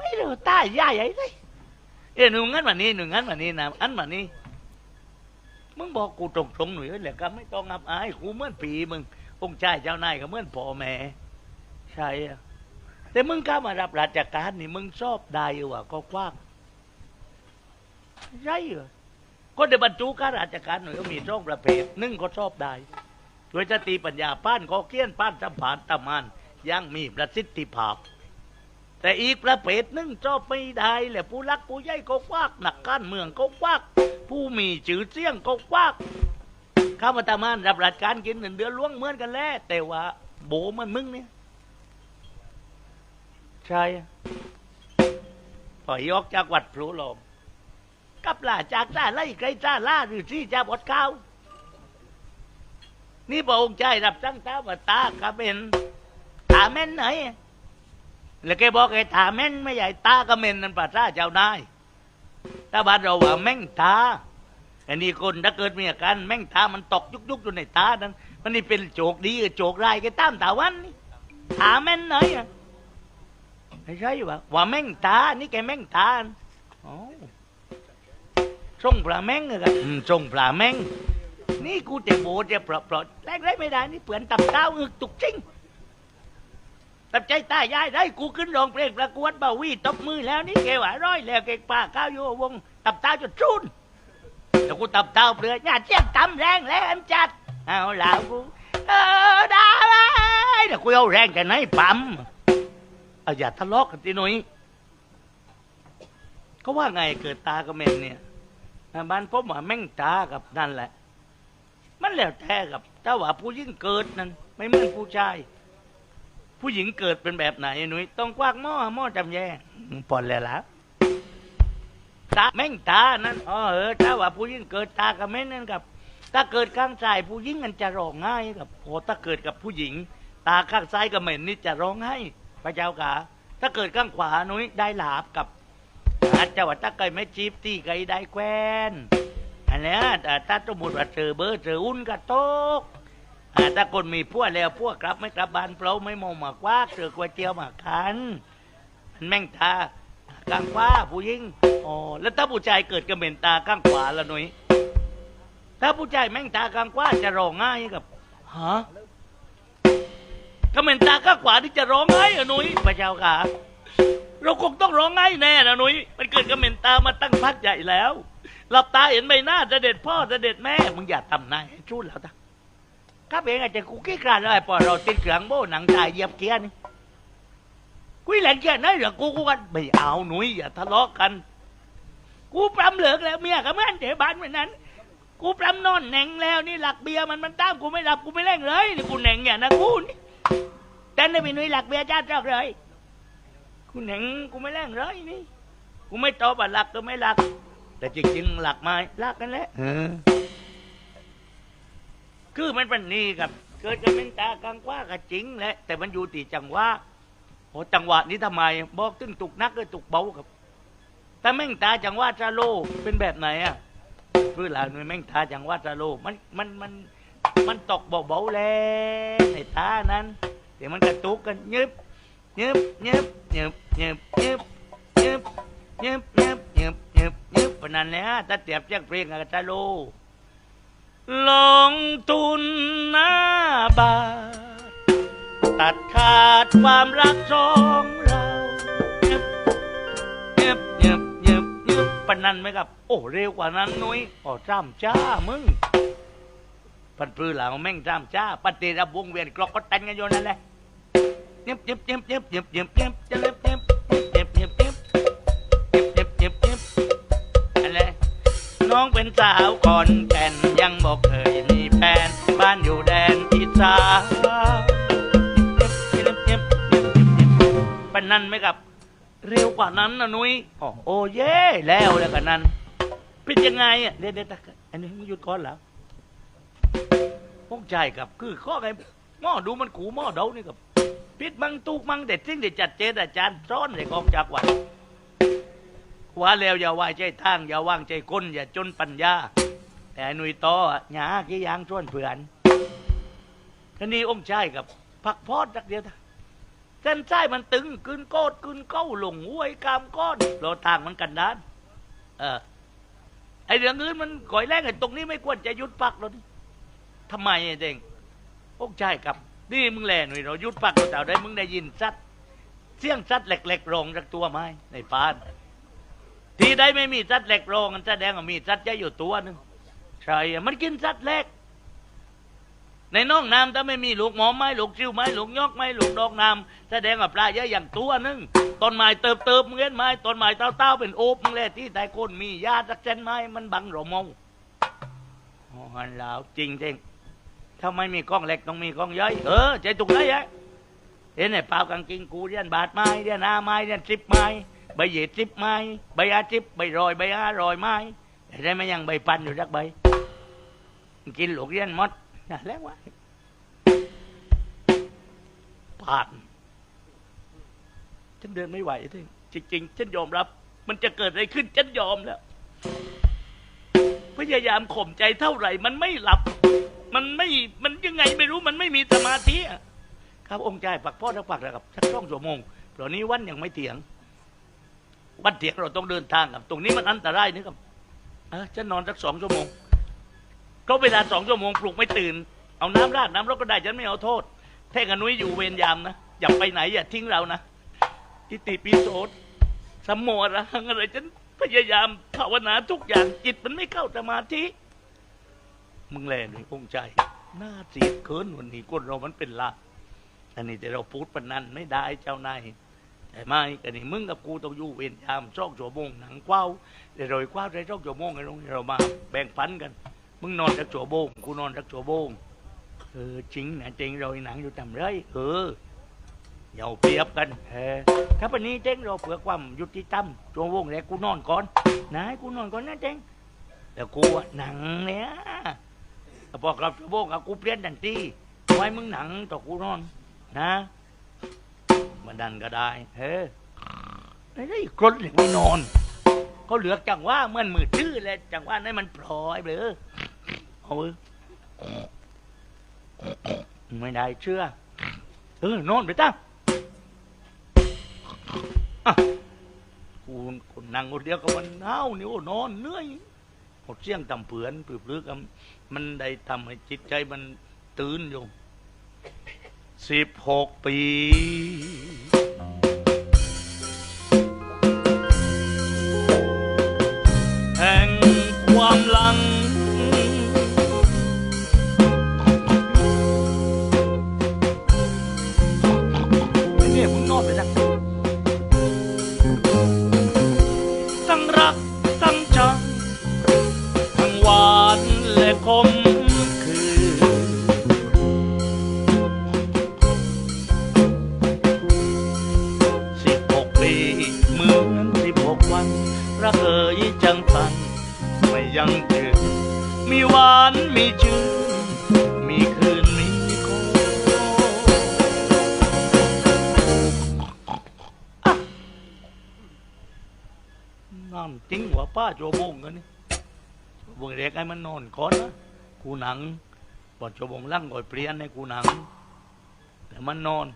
ไม่รู้ตายย่ายไอ้เลยเอ้ยหนูงั้นมานี่หนูงั้นมานี่นะอันมานี่มึงบอกกูตรงๆหน่อยเอ้ยแหละก็ไม่ต้องอับอายกูเหมื่อนปีมึงองค์ชายเจ้านายก็เหมื่อนพ่อแม่ใช่อะแต่มึงกล้ามารับราชการนี่มึงชอบได้วะก็กว้างใช่เหรอก็เดบรรจุข้าราชการหน่อยก็มีสองประเภทหนึ่งก็ชอบได้โดยสติปัญญาป้านก็เกี้ยนป้านสัมผัสตะมานยังมีประสิทธิภาพ แต่อีกประเภทหนึ่งชอบไม่ได้แหละผู้รักผู้ใหญ่ก็ควักหนักการเมืองก็ควักผู้มีชื่อเสียงก็ควักข้ามาตามานรับราชการกินเงินเดือนล่วงเหมือนกันแล้วแต่ว่า โบมันมึงเนี่ยใช่อะถอยออกจากวัดพลูลมกับลาจากซาไล่ไกลซาล่าหรือที่จะบดข้าวนี่พระองค์ใจรับตั้งตาว่าตาก็เป็นตาแม่นไหน แล้วแกบอกไอ้ตาแม่นไม่ใหญ่ตากระเมนนั่นป่าจ้าเจ้านายถ้าบ้านเราว่าแม่งตาอันนี้คนถ้าเกิดมีอาการแม่งตามันตกยุกยุกอยู่ในตานั้นมันนี่เป็นโจกดีกับโจกร้ายแกตามตาวันนี่ตาแม่นไหนอะไม่ใช่ว่าว่าแม่งตานี่แกแม่งตาอ๋อส่งปลาแม่งเลยกันอืมส่งปลาแม่งนี่กูจะโบจะเปลาะเปลาะแรกได้ไม่ได้นี่เปลือนตับเต้าอึกตุกจริง ตับใจตายายได้กูขึ้นรองเพลงประกวดเบาวีตบมือแล้วนี่เกว่าร้อยแล้วเก่งป่าก้าวโยวง ตับตาจนชุนแต่กูตับเต้าเปลือยญาติเจียงตำแรงแล้วอันจัด เอาแล้วกูเออได้เลยเดี๋ยวกูเอาแรงจากไหนปั๊มเอาอย่าทะเลาะกันทีหน่อยเขาว่าไงเกิดตากระเมนเนี่ยบ้านผมว่าแม่งตากับนั่นแหละ มันแล้วแต่กับถ้าว่าผู้หญิงเกิดนั้นไม่เหมือนผู้ชาย ผู้หญิงเกิดเป็นแบบไหนหนุ่ยต้องกว้างหม้อหม้อจำแย่ปอนแล้วล่ะตาแม่งตานั้นอ๋อเออถ้าว่าผู้หญิงเกิดตากับแม่นนั่นกับถ้าเกิดข้างซ้ายผู้หญิงมันจะร้องไห้กับโอถ้าเกิดกับผู้หญิง ตาข้างซ้ายกับเหม็นนี่จะร้องไห้พระเจ้าค่ะถ้าเกิดข้างขวาหนุ่ยได้หลาบกับอาจจะว่าถ้าเกิดไม่จีบตีไกได้แควนอันเนี้ยแต่ถ้าสมมติว่าเจอเบอร์เจออุ้นก็ตก อ่าถ้าคนมีพวกแล้วพวกกลับไม่กลับบ้านเปล่าไม่มองหมากว่าเจอก๋วยเตี๋ยวหมากคันมันแม่งตากลางขวาผู้หญิงอ๋อแล้วถ้าผู้ชายเกิดกระเหม็นตากลางขวาละหนุ่ยถ้าผู้ชายแม่งตากลางขวาจะร้องง่ายกับฮะกระเหม็นตากลางขวาที่จะร้องง่ายเหรอหนุ่ยพระเจ้าค่ะเราคงต้องร้องง่ายแน่นะหนุ่ยมันเกิดกระเหม็นตามาตั้งพักใหญ่แล้วหลับตาเห็นใบหน้าจะเด็จพ่อจะเด็จแม่ มึงอย่าทำนายให้ชุดแล้วนะ ครับเองอาจจะคุกกี้กลานอะไรพอเราติดเครื่องโบหนังตายเหยียบเกียร์นี่กุยแหลงเกียร์นั่นเหรอกูกูกันไม่เอาหนุ่ยอย่าทะเลาะกัน กูปรำเหลือกแล้วเมียกับแม่เดี๋ยวบ้านเหมือนนั้น กูปรำนอนแหน่งแล้วนี่หลักเบียร์มันมันตามกูไม่หลับกูไม่เล่งเลยนี่กูแหน่งอย่างนะกูนี่แต่ในพี่หนุ่ยหลักเบียร์จ้าจอกเลยกูแหน่งกูไม่เล่งเลยนี่กูไม่ตอบว่าหลักก็ไม่หลัก แต่จริงๆหลักไม่หลักกันแหล้ว คือมันเป็นนี่ครับ เกิดจะเป็นตากลางกว่าก็จริงแหละแต่มันอยู่ที่จังหวะโอจังหวะนี้ทำไมบอกตึ้งตุกนักก็ตุกเบาครับแต่แม่งตาจังหวะจาโลเป็นแบบไหนอะคือหลานหน่วยแม่งตาจังหวะจาโลมันมันมันมันตกเบาๆแล้วในตานั้นแต่มันกระตุกกันยึบยึบยึบยึบยึบยึบยึบยึบยึบยึบยึบยึบปานนั้นแหละถ้าเตียบเจ้าเพลงกับจาโล ลงทุนหน้าบาท ตัดขาดความรักสองเราเย็บเย็บเย็บเย็บเย็บปานนั้นไหมครับ โอ้เร็วกว่านั้นนุ้ยอ๋อจ้ำจ้ามึงปันปลื้อหลังแม่งจ้ำจ้าปฏิระวงเวียนกลอกก็ตันกันอยู่นั่นแหละเย็บเย็บเย็บเย็บเย็บเย็บเย็บเย็บเย็บเย็บเย็บ องเป็นสาวก่อนแก่นยังบอกเคยมีแฟนบ้านอยู่แดนอีสานเป็นนั่นไหมครับ เร็วกว่านั้นนะนุ้ยอ๋อโอ้เย่แล้วแล้วกันนั้นเป็นยังไงอะเด็ดเด็ดอันนี้มึงหยุดก่อนแล้วพวกใจครับคือข้อไงหม้อดูมันขูหม้อเดานี่ครับพิษมังตุกมังเด็ดสิ่งเด็ดจัดเจนอาจารย์ซ้อนในกองจากวัด ว่าแล้วอย่าไหวใจทางอย่าว่างใจก้นอย่าจนปัญญา แต่หนุ่ยต่อหยากี่อยางชวนเผื่อนทีนี้องค์ชายกับพักพอดจักเดียวท่าเส้นใต้มันตึงกึนโกดกึนเก้าหลงห้วยกามก้อนโลทางมันกันดาน เออไอเรื่องอื่นมันก่อยแรงไอ้ตรงนี้ไม่ควรจะยุดพักแล้วนี่ทำไมไอ้เด้งโอ้ใช่ครับ นี่มึงแหล่หน่อยเราหยุดพักเราแต่ได้มึงได้ยินซัดเสียงซัดเหล็กๆโรงจากตัวไม้ในปาน ที่ได้ไม่มีซัดเหล็กโรงมันแสดงว่ามีซัดจะอยู่ตัวหนึงใช่อะมันกินซัดเหล็ก ในน่องน้ำถ้าไม่มีลูกหมอไม้ลูกชิวไม้ลูกยอกไม้ลูกดอกน้ำแสดงว่าปลาเยอะอย่างตัวหนึงต้นไม้เติบเติบมึงเห็นไหมต้นไม้เต้าเต้าเป็นโอบมึงเลยที่แต่คนมีญาติสักเส้นไม้มันบังเรามองอ๋อฮันแล้วจริงจริงถ้าไม่มีกล้องเล็กต้องมีกล้องใหญ่เออใจตุกไหนยะเห็นไอ้เปล่ากางกิงกูเรียนบาทไม้เรียนอาไม้เรียนสิบไม้ บเยียดสิบไม้ใบอาสิบใบรอยใบอารอยไม้ได้ไหมยังใบปันอยู่สักใบ กินหลูกเรียนมดนั่นแล้ววะผ่านฉันเดินไม่ไหวที่จริงๆฉันยอมรับ มันจะเกิดอะไรขึ้นฉันยอมแล้ว พยายามข่มใจเท่าไหร่ มันไม่หลับ มันไม่มันยังไงไม่รู้มันไม่มีสมาธิครับองค์ใจปักพ่อทักปักนะครับสักช่องชั่วโมงเพราะนี้วันยังไม่เถียง วันเถียงเราต้องเดินทางครับ ตรงนี้มันอันตรายนะครับเออฉันนอนสักสองชั่วโมงก็เวลาสองชั่วโมงปลุกไม่ตื่น เอาน้ำราดน้ำรดก็ได้ฉันไม่เอาโทษแท่งอนุยอยู่เวรยามนะอย่าไปไหนอย่าทิ้งเรานะอิติปิโสสมโมอรังอะไรฉันพยายามภาวนาทุกอย่างจิตมันไม่เข้าสมาธิมึงแลนี่องค์ใจหน้าจีดเคินวันนี้คนเรามันเป็นลาอันนี้แต่เราพูดปนนั้นไม่ได้เจ้านาย แต่ไม่แต่นี่มึงกับกูต้องอยู่เวรยามช่องชั่วโมงหนังกว้าวเดี๋ยวเรากว้าวได้ช่องชั่วโมงไอ้ลงเรามาแบ่งปันกัน มึงนอนสักชั่วโมงกูนอนสักชั่วโมงเออจริงนะจริง rồi nặng vô tầm đấy ừ dầu pi กันเออถ้าวันนี้เจ๊งเราเผื่อความยุติธรรมจวงวงแล้วกูนอนก่อนนะกูนอนก่อนนะเจ๊งแต่กูหนังเนี่ยพอกลับชั่วโมงกับกูเปลี่ยนทันทีไว้มึงหนังต่อกูนอนนะันดันก็ได้เออไอ้นี่กรนเลยไม่นอน เขาเหลือจังว่าเมื่อนมือชื่อเลยจังว่านั้นมันปล่อยเลยเอาเว้ยไม่ได้เชื่อ เออนอนไปตั้งอะกูคนนั่งคนเดียวก็มันหนาวนี่โอ้นอนเหนื่อยหมดเสียงตำเผือนปืบลึกอะมันได้ทำให้จิตใจมันตื่นอยู่สิบหกปี ความหลัง ให้มันนอนก่อนนะกูหนังพอโจบงลั่งก่อยเปลี่ยนให้กูหนัง แต่มันนอน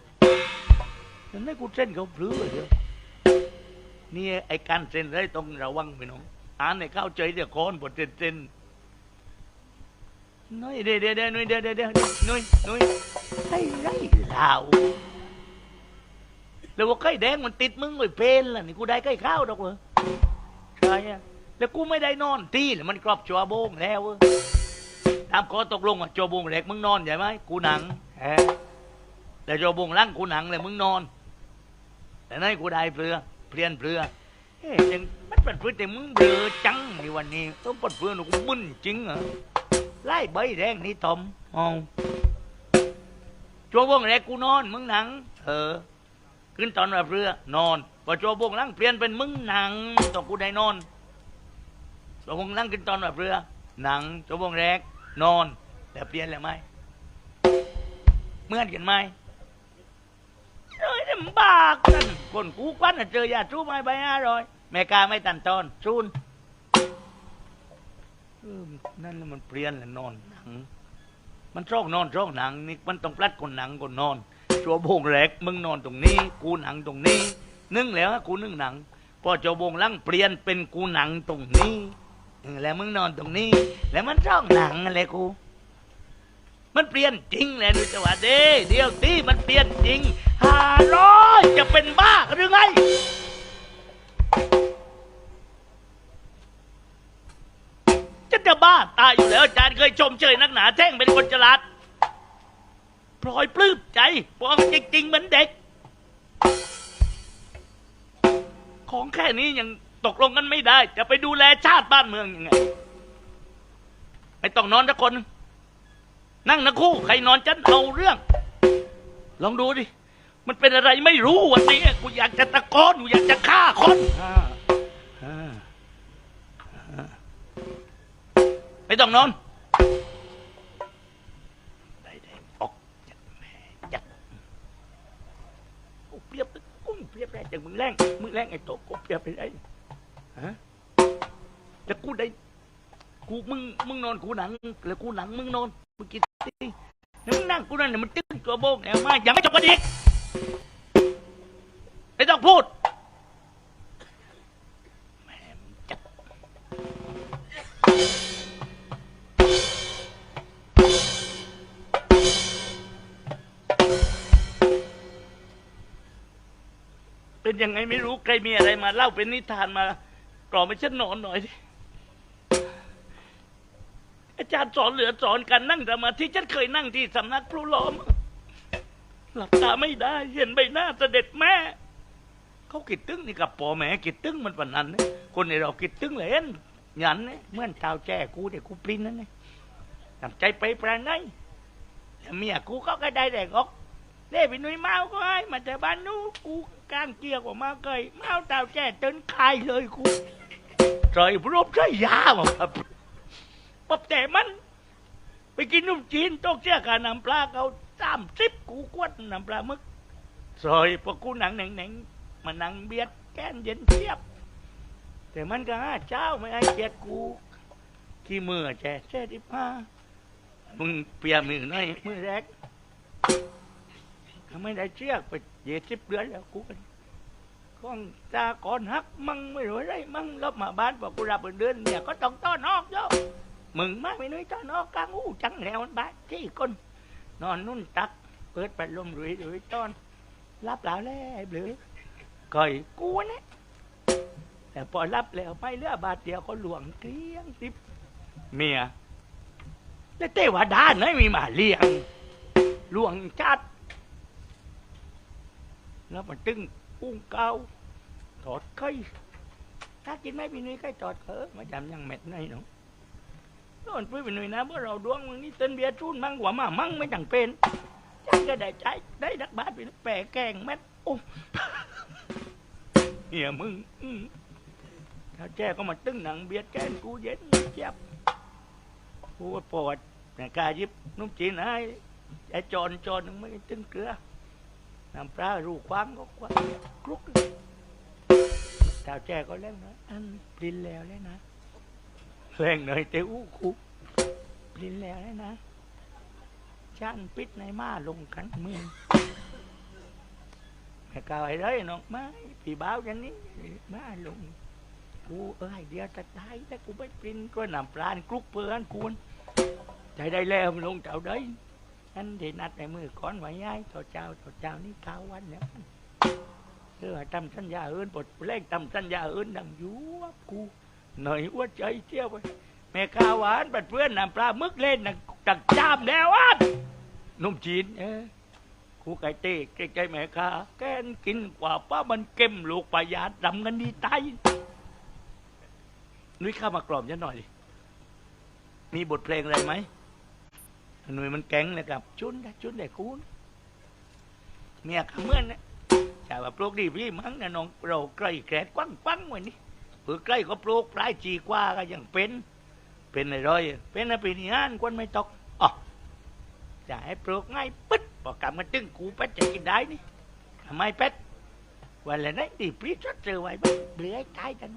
ฉันให้กูเส้นเขาพลื้อเดียวนี่ไอ้การเส้นไรต้องระวังไปน้องอ่านในข้าวใจเดี๋ยวก่อนบทเส้นเส้นน้อยเดี๋ยวเดี๋ยวน้อยเดี๋ยวเดี๋ยวเดี๋ยน้อยน้อยให้ไรลาแล้วว่าไก่แดงมันติดมึงไอ้เพนล่ะนี่กูได้ไก่ข้าวดอกเหรอใช่อะ แล้วกูไม่ได้นอนตีแล้วมันกรอบจัวโบงแล้วเว้ยตามข้อตกลงอะจัวโบงเล็กมึงนอนใช่ไหมกูหนังแฮะแต่จัวโบงล่างกูหนังเลยมึงนอน แต่นั่นกูได้เปลือเปลี่ยนเปลือเฮ้ยยังมันเป็นเพื่อแต่มึงเบลอจังในวันนี้ต้องเป็นเพื่อนกูมึนจริงเหรอไล่ใบแดงนี่ตอมเอ๋อจัวโบงเล็กกูนอน มึงหนัง เออขึ้นตอนแบบเรือนอนพอโจบงลังเปลี่ยนเป็นมึงหนังต่อกูได้นอน โจบงลังขึ้นตอนแบบเรือ หนังโจบงแรก นอนแต่เปลี่ยนแล้วไหมเมื่อนกันไหมเอ้ยนี่มันบากกันคนกูควันน่ะเจอยาชู้ไม้ใบห้าร้อยแม่กาไม่ตันตอนชูนเออนั่นน่ะมันเปลี่ยนแล้วนอนหนัง มันชอบนอนชอบหนังนี่มันต้องปลัดคนหนังคนนอนชัวโบงแหลกมึงนอนตรงนี้ กูหนังตรงนี้ นึ่งแล้วกูนึ่งหนังพอเจ้าโบงลังเปลี่ยนเป็นกูหนังตรงนี้ แล้วมึงนอนตรงนี้ แล้วมันร้องหนังอะไรกู มันเปลี่ยนจริงแหละดูจังหวะเด้เดี๋ยวตีมันเปลี่ยนจริงหาร้อยจะเป็นบ้าหรือไงจะจะบ้าตายอยู่แล้วอาจารย์เคยชมเชยนักหนาแท่งเป็นคนฉลาดพลอยปลื้มใจบอกจริงๆเหมือนเด็ก ของแค่นี้ยัง ตกลงกันไม่ได้ จะไปดูแลชาติบ้านเมืองยังไง ไม่ต้องนอนทุกคน นั่งนะคู่ ใครนอนจันเอาเรื่อง ลองดูดิ มันเป็นอะไรไม่รู้วันนี้กูอยากจะตะโกนกูอยากจะฆ่าคนไม่ต้องนอนได้ได้ออกจากแม่จากเปรียบกุ้งเปรียบได้จากมึงแรงมึงแรงไอ้โตกูเปรียบไปได้ ฮะกูได้กูมึงมึงนอนกูหนัง แล้วกูหนังมึงนอนมึงกินดิแล้วมึงนั่งกูนั่นเนี่ยมันตึ้งตัวโบกเนี่ยมาอย่าไม่จบกันอีกไม่ต้องพูดแม่มึงจับเป็นยังไงไม่รู้ใครมีอะไรมาเล่าเป็นนิทานมา กล่อมให้ฉันนอนหน่อยดิอาจารย์สอนเหลือสอนการนั่งสมาธิฉันเคยนั่งที่สำนักพลูล้อม หลับตาไม่ได้ เห็นใบหน้าเสด็จแม่ เขากิดตึ้งนี่กับปอแม่กิดตึ้งมันปนนั้นนะคนในเรากิดตึ้งเลยเห็นหยันเนี่ยเมื่อนเท้าแจ้กูเด็กกูปรินนั่นเนี่ยทำใจไปแปลงไงแล้วเมียกูก็ก็ได้แต่กอกเล่พี่นุ้ยเมาก็ให้มาแต่บ้านนู้กูกลางเกียร์กว่ามาเคยเมาเท้าแจ้เต้นคายเลยกู ใจพรบใจยาวอะครับปับแต่มัน ไปกินนุ่มจีนตกเชื่อกับน้ำปลาเขาสามสิบกูกวดน้ำปลามึกซอยพอกูหนังแหน่งแหน่งมานั่งเบียดแก้นเย็นเทียบ แต่มันก็ห้าเจ้าไม่ให้เกียร์กูขี้มือแช่แช่ที่ผ้ามึงเปียมือหน่อยมือแรกไม่ได้เชือกไปเย็ดสิบเดือนแล้วกูกัน ข้องตาก่อนฮักมั่งไม่รู้อะไรมั่งลบมาบ้านบอกกูรับเดือนเนี่ยก็ต้องต้อนออกโยมึงมากไม่น้อยต้อนนอกกลางอู้จังแล้วบ้านที่คนนอนนุ่นตัก เปิดปัดลมรุยรุยต้อนรับแล้วแล้วหรือก่อยกูนะแต่พอรับแล้วไปเรือบาทเดียวก็หลวงเกลี้ยงสิบเมียแล้วเทวดาไหนมีมาเลี้ยงหลวงจัดแล้วมันตึง อุ้งเกาถอดไข่ถ้ากินไม่ปีนี้ไข่ถอดเขอมาจำยังเม็ดในหนูโน่นพูดไปหน่อยนะเพราะเราดวงมึงนี่เต้นเบียร์ชุนมั่งกว่ามามั่งไม่จังเป็นจังก็ได้ใจได้ดักบาทไปแปะแกงแม็ดโอ้เฮียมึงถ้าแจ้ก็มาตึ้งหนังเบียดแกนกูเย็นเจ็บกูปวดแต่กายิบนุ่มจีนให้ไอ้จอนจอนนึงไม่ตึ้งเกลือ น้ำปลารูควางก็ควางคลุกถ้าแจ้ก็เล่นนะอันปลินแล้วเลยนะแรงหน่อยเตอู้คุลินแล้วนะช่างปิดในมาลงกันมือแม่กาวไอ้เลยน้องไม้พี่บ้าวอย่างนี้มาลงกูเอ้ยเดียวจะตายแต่กูไม่ปินก็นำปลานกลุกเพื่อนกูนใจได้แล้วลงเจ้าได้ อันที่นัดในมือก้อนไว้ย้ายต่อเจ้าต่อเจ้านี่เก้าวันแล้วเออทำสัญญาเอินปลดแรงทำสัญญาเอินดังยู่วบกูหน่อยอ้วนใจเที่ยวไปแม่ข้าวหวานบัดเพื่อนนำปลามึกเล่นนักจามแล้วอันนุ่มจีนเออคูไก่เต้ใกล้ๆแม่ข้าแกนกินกว่าป้ามันเก็มลูกปลายาดดำกันดีตายนุ้ยข้ามากล่อมฉันหน่อยดิมีบทเพลงอะไรไหม หนุ่ยมันแก๊งเลยกับชุนชุนได้คูนเมียขมื่อนนะแต่ว่าโปรกดีพี่มั้งนะน้องเราใกล้แกรดกว้างกว้างวันนี้เพื่อใกล้ก็ปลูกปลายจีกว่าก็ยังเป็น เป็นอะไรอยเป็นอะไรปีนี้อ่านคนไม่ตกอ๋อจะให้ปลูกง่ายปึ๊ดบอกกำมันตึงกูเป็ดจะกินได้นี่ทำไมเป็ดวันละนั้นดีปรีชดเจอไว้บ้างเบื่อตายกัน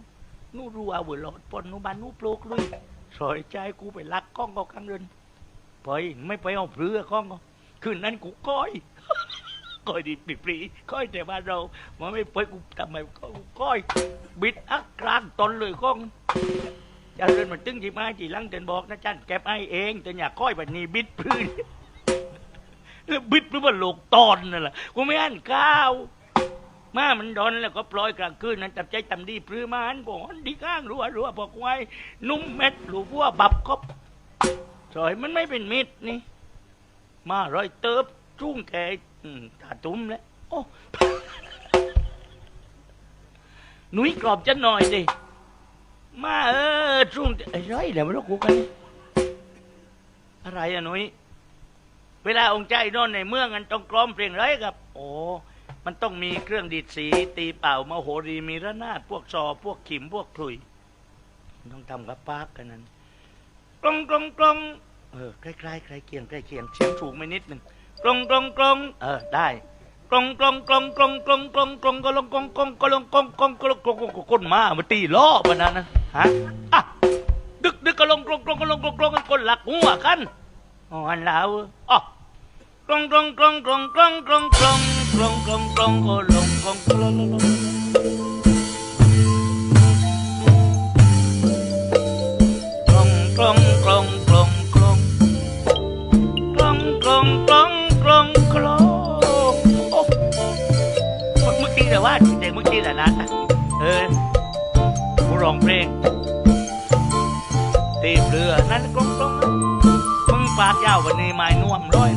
นู่นรัวเวลอดปนนู่บ้านนู่ปลูกลุยสอยใจกูไปลักกล้องก็กลางเรือน ไปไม่ไปเอาเปลือข้องคืนนั้นกูก้อยก้อยดีปรีปรีก้อยแต่บ้านเรามันไม่ไปกูทำไมก็ก้อย บิดอักกลางตนเลยก้องจะเดินมันตึงจีมาจีลังเดินบอกนะจันแกไอเองแต่อย่าก้อยแบบนี้บิดพื้นแล้วบิดหรือว่าโลกตอนนั่นแหละกูไม่อ่านข้าวมามันดอนแล้วก็ปล่อยกลางคืนนั้นจับใจตำดีปรือมาอันบอกอันดีข้างรัวรัวบอกไว้นุ่มเม็ดหลูวัวบับค สอยมันไม่เป็นมิดนี่ มาร้อยเติบจุ้งแกอืมตาตุ้มแล้วโอ้หนุ่ยกรอบจะหน่อยดิมาเออจุ้งไอ้ไรเดี๋ยวมาลูกกูกัน อะไรอะหนุ่ยเวลาองค์ใจนอนในเมืองกันต้องกลอมเพลงไรครับ โอ้มันต้องมีเครื่องดีดสี ตีเป่ามโหรีมีระนาด พวกซอพวกขิมพวกคลุย ต้องทำกับปากกันนั้น กลองกลองกลองเออใกล้ๆใกล้เคียงใกล้เคียงเสียงถูกไปนิดหนึ่งกลองกลองกลองเออได้กลองกลองกลองกลองกลองกลองกลองกลองกลองกลองกลองกลองกลองกลองกลองกลองก้นมามาตีล้อมันนั้นนะฮะอะดึกดึกกลองกลองกลองกลองกลองกลองกันคนหลักหัวกันอ๋ออันแล้วอ๋อกลองกลองกลองกลองกลองกลองกลองกลองกลองกลองกลองกลองกลอง แต่นั้นเออผู้ร้องเพลงตีเรือนั่นกลงกลงมึงปากยาววันนี้ไม้น่วมร้อย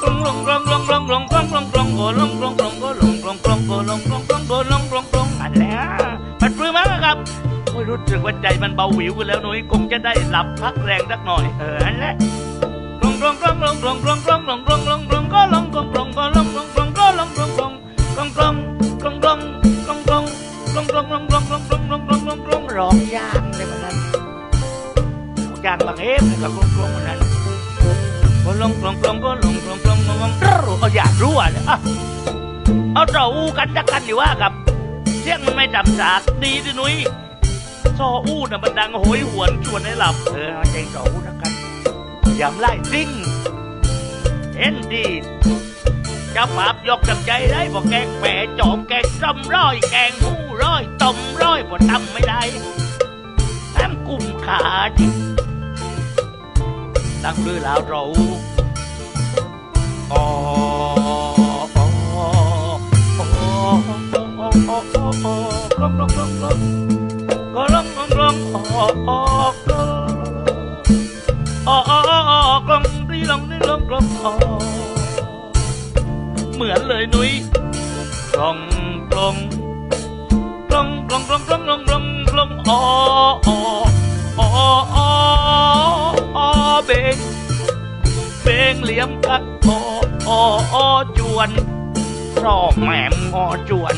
กลงลงกลงลงลงลงกลงกลงกลงโกลงกลงกลงโกลงกลงกลงโกลงกลงกลงโกลงกลงกลงอันแล้วมันปลื้มมากครับไม่รู้สึกว่าใจมันเบาหวิวกันแล้วหนุ่ยคงจะได้หลับพักแรงสักหน่อยเอออันแล้วกลงกลงกลงกลงกลงกลง ร้องยางเลยมันนั้นยางบางเอฟกับกลองกลองมันนั้นก็ลงกลองกลองก็ลงกลองกลองกลองกลองเอาอยากรู้อะเนี่ยอะเอาเจ้าอู้กันจักกันดีว่ากับเสียงมันไม่ดับจากดีดินุ่ยซออู้น่ะมันดังโหยหวนชวนให้หลับเออเอาใจซออู้นักกันยำไล่ซิ่งเห็นดีจะปราบยกจำใจได้บอกแกงแหมจอมแกงซ้ำร้อยแกงหู ร้อยต้มร้อยบ่ทำไม่ได้ตามกลุ่มขาดิตั้งเรือลาวเราอ๋อเหมือนเลยนุ้ยกล่อง oh oh oh oh oh bên bên liếm cắt oh oh oh chuồn rò mẹ ngò chuồn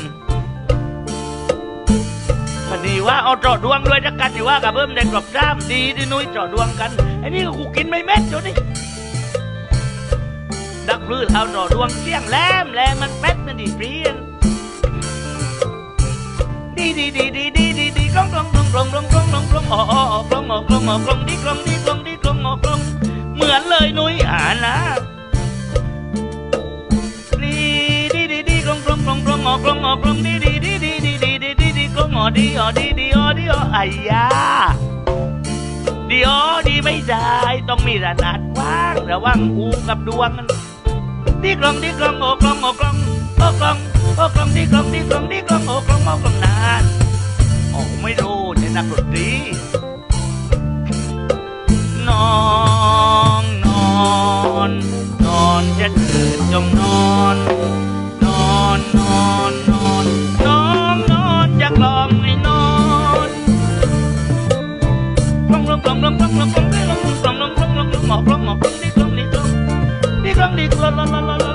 มันดีว่าเอาจอดดวงด้วยจักกันดีว่ากับเพิ่มแดงกรอบซ้ามดีที่นุ้ยจอดดวงกันไอ้นี่ก็กูกินไม่เม็ดเดี๋นี่ดักพื้นเอาจอดดวงเสี่ยงแหลมแรงมันแป๊ดมันดีเปลี่ยน ดีดีดีดีดีดีดีกลองกลองกลองกลองกลองกลองกลองกลองอ๋อกลองอ๋อกลองอ๋อกลองดีกลองดีกลองดีกลองอ๋อกลองเหมือนเลยนุ้ยอ่านนะดีดีดีดีกลองกลองกลองกลองอ๋อกลองอ๋อกลองดีดีดีดีดีดีดีดีดีกลองอ๋อดีอ๋อดีดีอ๋อดีอ๋อไอ้ยาดีอ๋อดีไม่ได้ต้องมีระนาดว้างระวังหูกับดวงมันดีกลองดีกลองโอกลองโอกลองโอกลอง โอ้กลองดีกลองดีกลองดีกลองโอกลองโอกลองนานโอ้ไม่รู้เนี่ยนักดนตรีนองนอนนอนจะเกิดจงนอนนอนนอนนอนน้องนอนจะกลอมให้นอนกลองกลองกลองกลองกลองกลองกลองกลองกลองกลองกลองกลองกลองหมอกกลองหมอกกลองดีกลองดีกลองดีกลองดีกลองลาลาลาลาลาลาลา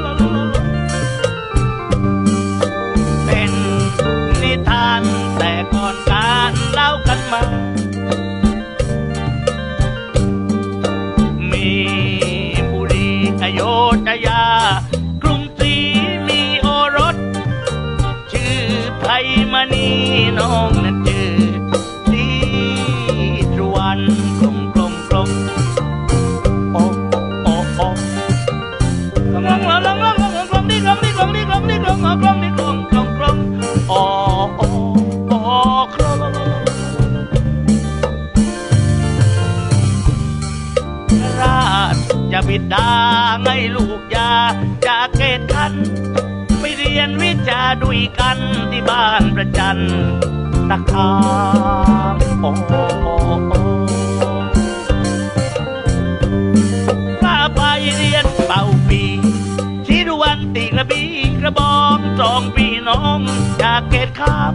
จากเกตข้าม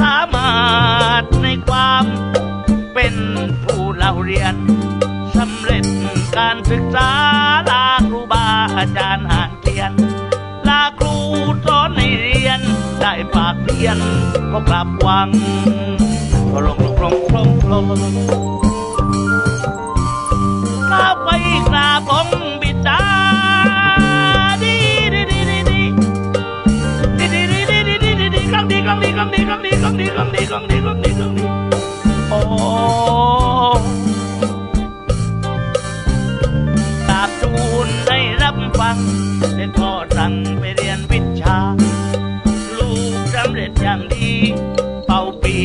สามารถในความเป็นผู้เล่าเรียนสำเร็จการศึกษาลาครูบาอาจารย์อ่านเขียน ลาครูสอนให้เรียน ได้ฝากเพียนก็กลับวังก็ลงลงลงลงลง องนี้กองนี้กองนี้กองนี้กองนี้กองนี้กองนี้โอ้ตาบจูนได้รับฟังแต่พ่อสั่งไปเรียนวิชา ลูกสำเร็จอย่างดี เป่าปี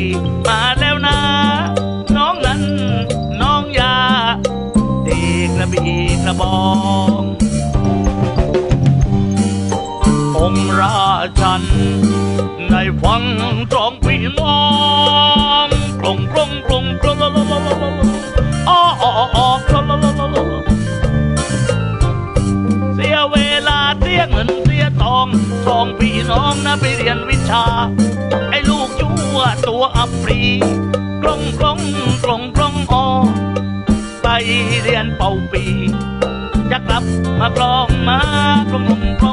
มาแล้วนะ น้องนั้นน้องยาเด็กกระบีกระบององราชัน ฟังสองพี่น้องกลงกลงกลงกลงลลลลลอ้ออ้ออ้อกลงเสียเวลาเสียเงินเสียทองสองพี่น้องนะไปเรียนวิชา ไอ้ลูกชั่วตัวอัปรีกลงกลงกลงกลงอ้อไปเรียนเป่าปี จะกลับมากลองมากลงกลงกลง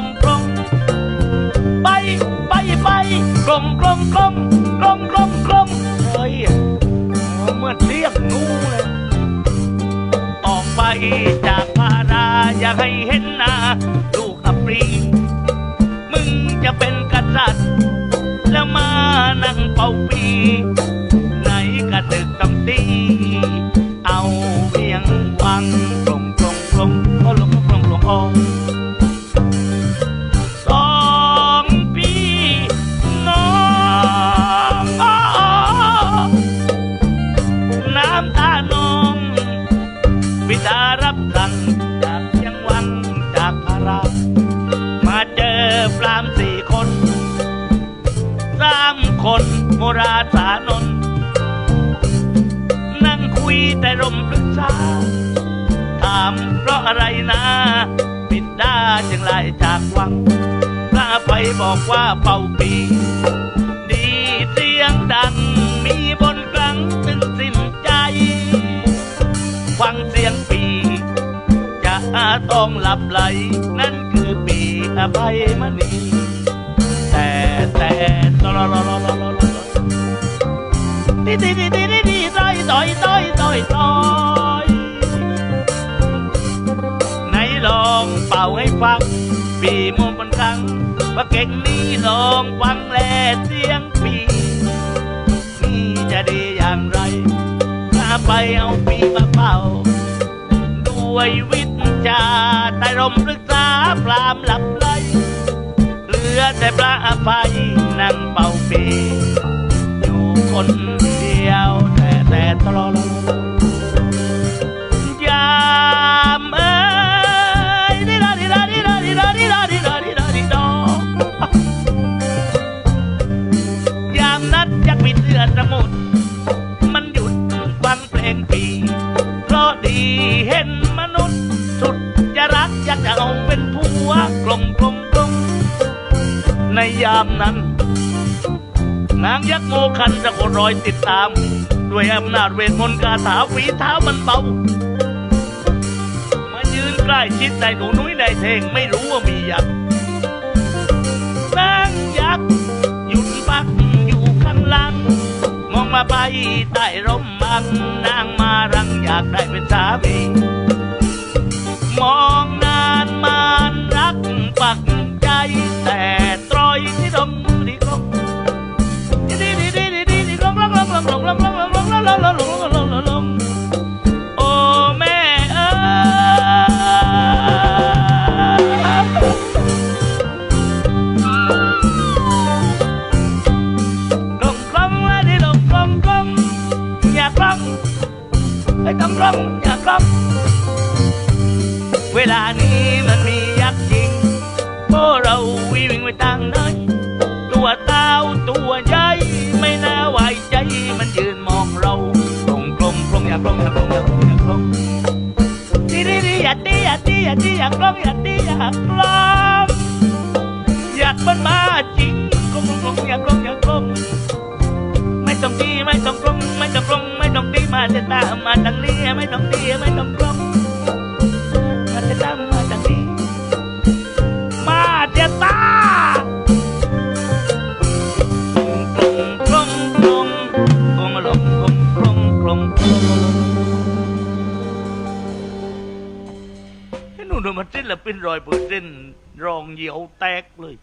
กลมกลมกลมกลมเฮ้ยเมื่อเรียกงูเลย ออกไปจากพาราอย่าให้เห็นหน้าลูกอัปรี มึงจะเป็นกษัตริย์ แล้วมานั่งเป่าปี คนโมราสานน นั่งคุยแต่รมปรึกษา ถามเพราะอะไรนะบิดาจึงไล่จากวังพระไปบอกว่าเป่าปี ดีเสียงดัง มีบนกลางถึงสิ้นใจ ฟังเสียงปี จะต้องหลับไหล นั่นคือปีอภัยมณีแต่แต่ตลอล ดีดีดีดีดีดีต้อยต้อยต้อยต้อยต้อยไหนลองเป่าให้ฟังปีมวลบนครั้งว่าเก่งนี้ลองฟังแลเสียงปีนี่จะดีอย่างไรถ้าไปเอาปีมาเป่าด้วยวิชาใต้ร่มปรึกษาพรามหลับไหลเหลือแต่พระอภัยนั่งเป่าปี คนเดียว แต่แต่ตลอดยามเอ้ยดิลาดิลาดิลาดิลาดิลาดิลาดิลาดิดอยามนัดยักปิดเสื้อสมุดมันหยุดฟังเพลงปี เพราะดีเห็นมนุษย์ สุดจะรักอยากจะเอาเป็นผัวกลมกลมกลมในยามนั้น นางยักษ์โมคันจะกดรอยติดตาม ด้วยอำนาจเวทมนต์คาถาฝีเท้ามันเบา มายืนใกล้ชิดในหนูนุ้ยในเทงไม่รู้ว่ามียักษ์นางยักษ์หยุดพักอยู่ข้างหลัง มองมาไปใต้ร่มบังนางมารังอยากได้เป็นสามีมองนานมานรักปักใจ ลากลงเวลานี้มันมียักษ์จริงเพราะเราวิ่งไปทางไหนตัวเต้าตัวใหญ่ไม่น่าไว้ใจมันยืนมองเรากลงกลงกลงอย่ากลงอย่ากลงอย่ากลงอย่ากลงดีดีดีอย่าดีอย่าดีอย่าดีอย่ากลงอย่าดีอย่ากลงอยากมันมาจริงกลงกลงกลงอย่ากลงอย่ากลงไม่ต้องดีไม่ต้องกลงไม่ต้องกลงไม่ต้องดีมาจะตามมาทางนี้ไม่ต้องดีไม่ต้องกลม เป็นรอยเปอร์เซ็นต์รองเหยียวแตกเลย